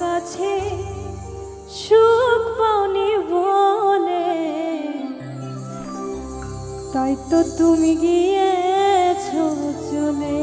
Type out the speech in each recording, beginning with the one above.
কাছে সুখ পাওনি বলে। তাই তো তুমি গিয়েছো চলে।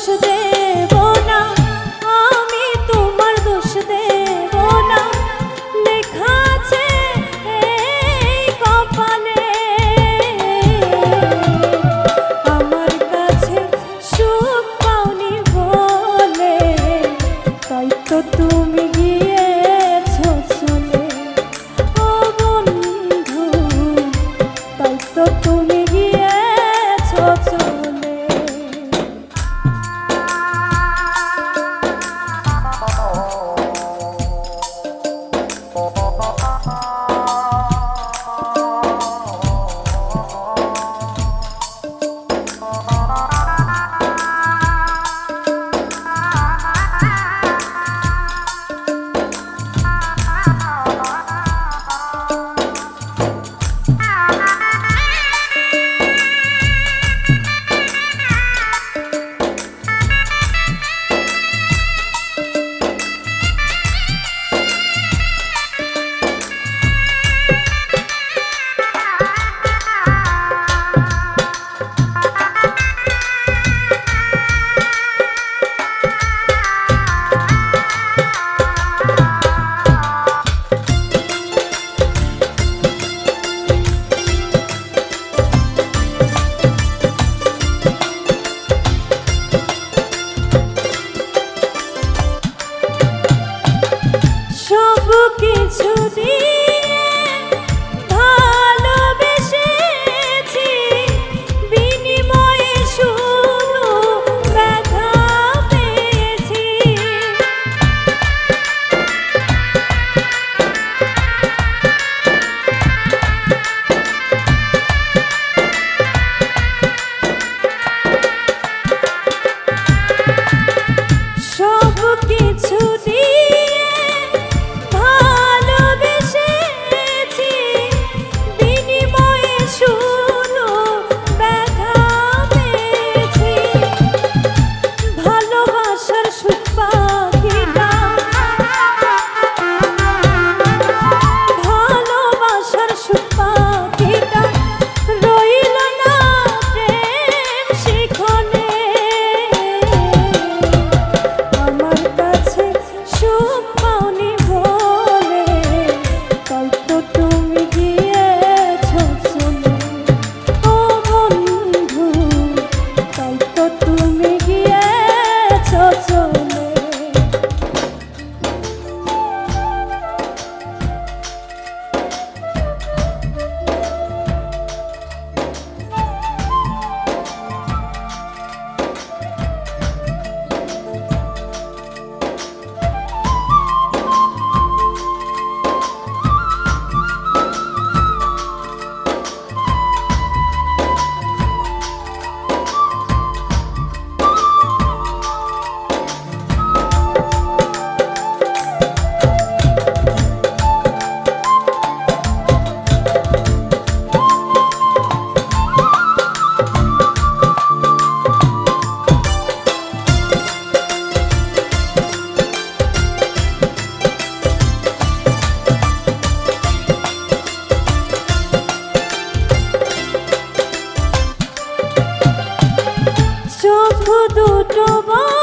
দোষ দেব না। আমি তোমার দোষ দেব না। লেখা আছে এই কপালে। আমার কাছে সুখ পাওনি বলে। তাই তো তুমি দুটো বলে